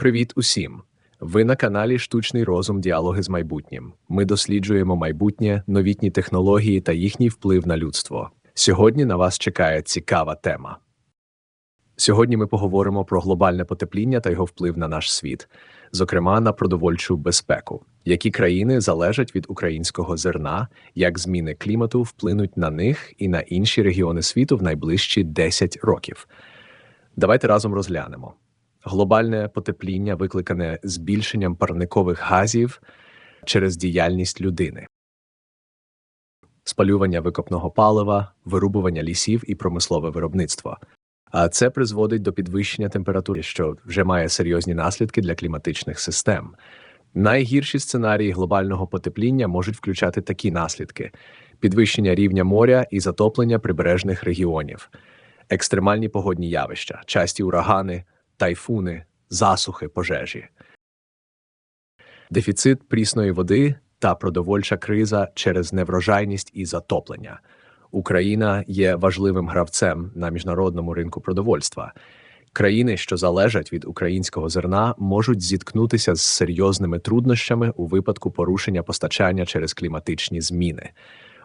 Привіт усім! Ви на каналі Штучний розум Діалоги з майбутнім. Ми досліджуємо майбутнє, новітні технології та їхній вплив на людство. Сьогодні на вас чекає цікава тема. Сьогодні ми поговоримо про глобальне потепління та його вплив на наш світ, зокрема на продовольчу безпеку, які країни залежать від українського зерна, як зміни клімату вплинуть на них і на інші регіони світу в найближчі 10 років. Давайте разом розглянемо. Глобальне потепління викликане збільшенням парникових газів через діяльність людини, спалювання викопного палива, вирубування лісів і промислове виробництво. А це призводить до підвищення температури, що вже має серйозні наслідки для кліматичних систем. Найгірші сценарії глобального потепління можуть включати такі наслідки: підвищення рівня моря і затоплення прибережних регіонів, екстремальні погодні явища, часті урагани, тайфуни, засухи, пожежі, дефіцит прісної води та продовольча криза через неврожайність і затоплення. Україна є важливим гравцем на міжнародному ринку продовольства. Країни, що залежать від українського зерна, можуть зіткнутися з серйозними труднощами у випадку порушення постачання через кліматичні зміни.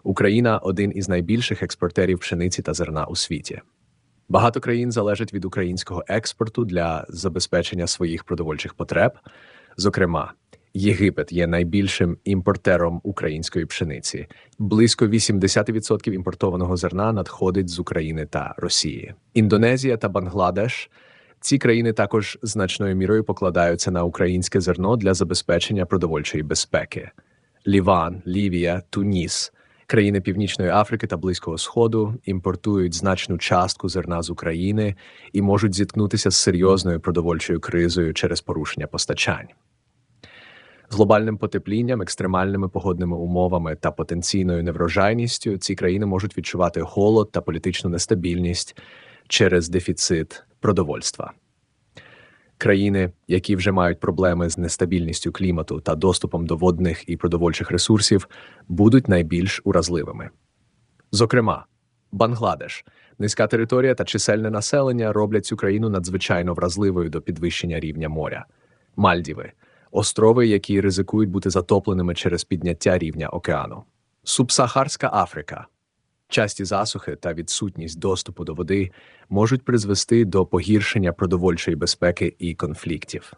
Україна один із найбільших експортерів пшениці та зерна у світі. Багато країн залежать від українського експорту для забезпечення своїх продовольчих потреб. Зокрема, Єгипет є найбільшим імпортером української пшениці. Близько 80% імпортованого зерна надходить з України та Росії. Індонезія та Бангладеш. Ці країни також значною мірою покладаються на українське зерно для забезпечення продовольчої безпеки. Ліван, Лівія, Туніс, країни Північної Африки та Близького Сходу імпортують значну частку зерна з України і можуть зіткнутися з серйозною продовольчою кризою через порушення постачань. З глобальним потеплінням, екстремальними погодними умовами та потенційною неврожайністю ці країни можуть відчувати голод та політичну нестабільність через дефіцит продовольства. Країни, які вже мають проблеми з нестабільністю клімату та доступом до водних і продовольчих ресурсів, будуть найбільш уразливими. Зокрема, Бангладеш, низька територія та чисельне населення роблять цю країну надзвичайно вразливою до підвищення рівня моря, Мальдіви острови, які ризикують бути затопленими через підняття рівня океану, Субсахарська Африка. Часті засухи та відсутність доступу до води можуть призвести до погіршення продовольчої безпеки і конфліктів.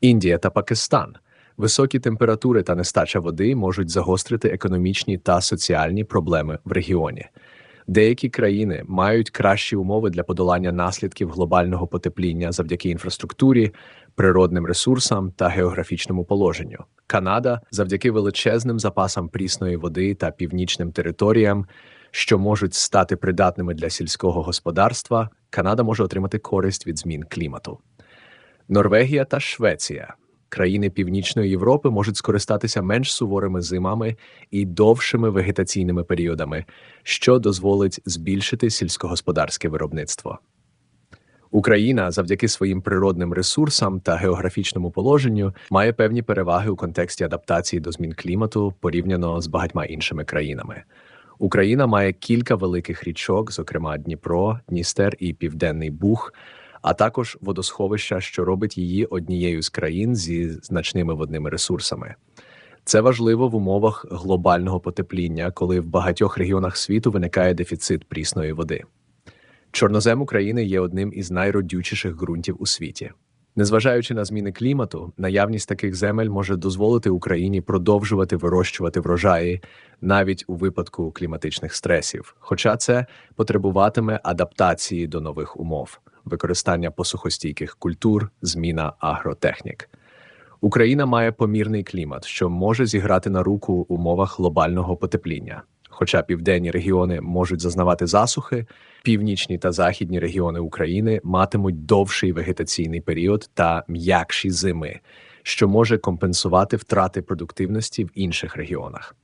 Індія та Пакистан. Високі температури та нестача води можуть загострити економічні та соціальні проблеми в регіоні. Деякі країни мають кращі умови для подолання наслідків глобального потепління завдяки інфраструктурі, природним ресурсам та географічному положенню. Канада завдяки величезним запасам прісної води та північним територіям, що можуть стати придатними для сільського господарства, Канада може отримати користь від змін клімату. Норвегія та Швеція. Країни Північної Європи можуть скористатися менш суворими зимами і довшими вегетаційними періодами, що дозволить збільшити сільськогосподарське виробництво. Україна завдяки своїм природним ресурсам та географічному положенню має певні переваги у контексті адаптації до змін клімату порівняно з багатьма іншими країнами. Україна має кілька великих річок, зокрема Дніпро, Дністер і Південний Буг, а також водосховища, що робить її однією з країн зі значними водними ресурсами. Це важливо в умовах глобального потепління, коли в багатьох регіонах світу виникає дефіцит прісної води. Чорнозем України є одним із найродючіших ґрунтів у світі. Незважаючи на зміни клімату, наявність таких земель може дозволити Україні продовжувати вирощувати врожаї навіть у випадку кліматичних стресів, хоча це потребуватиме адаптації до нових умов, використання посухостійких культур, зміна агротехнік. Україна має помірний клімат, що може зіграти на руку в умовах глобального потепління. Хоча південні регіони можуть зазнавати засухи, північні та західні регіони України матимуть довший вегетаційний період та м'якші зими, що може компенсувати втрати продуктивності в інших регіонах.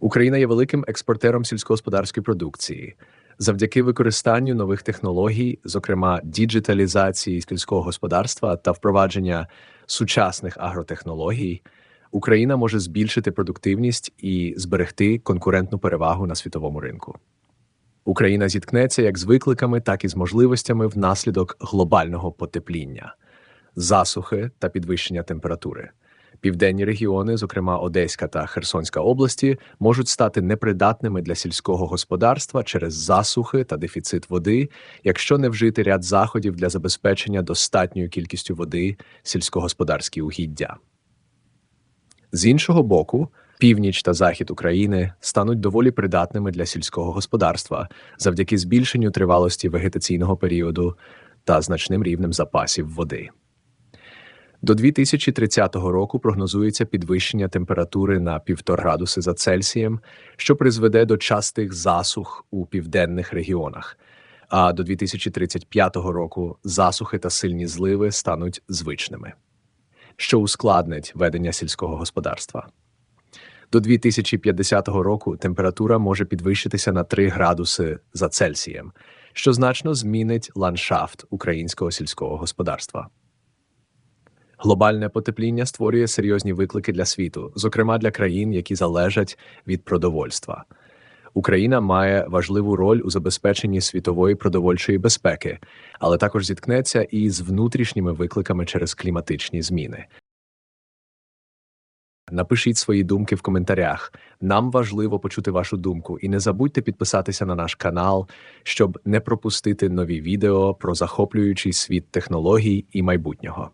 Україна є великим експортером сільськогосподарської продукції. Завдяки використанню нових технологій, зокрема діджиталізації сільського господарства та впровадження сучасних агротехнологій. Україна може збільшити продуктивність і зберегти конкурентну перевагу на світовому ринку. Україна зіткнеться як з викликами, так і з можливостями внаслідок глобального потепління. засухи та підвищення температури. Південні регіони, зокрема Одеська та Херсонська області, можуть стати непридатними для сільського господарства через засухи та дефіцит води, якщо не вжити ряд заходів для забезпечення достатньою кількістю води сільськогосподарські угіддя. З іншого боку, північ та захід України стануть доволі придатними для сільського господарства завдяки збільшенню тривалості вегетаційного періоду та значним рівнем запасів води. До 2030 року прогнозується підвищення температури на 1,5 градуси за Цельсієм, що призведе до частих засух у південних регіонах. А до 2035 року засухи та сильні зливи стануть звичними, що ускладнить ведення сільського господарства. До 2050 року температура може підвищитися на 3 градуси за Цельсієм, що значно змінить ландшафт українського сільського господарства. Глобальне потепління створює серйозні виклики для світу, зокрема для країн, які залежать від продовольства. Україна має важливу роль у забезпеченні світової продовольчої безпеки, але також зіткнеться і з внутрішніми викликами через кліматичні зміни. Напишіть свої думки в коментарях. Нам важливо почути вашу думку, і не забудьте підписатися на наш канал, щоб не пропустити нові відео про захоплюючий світ технологій і майбутнього.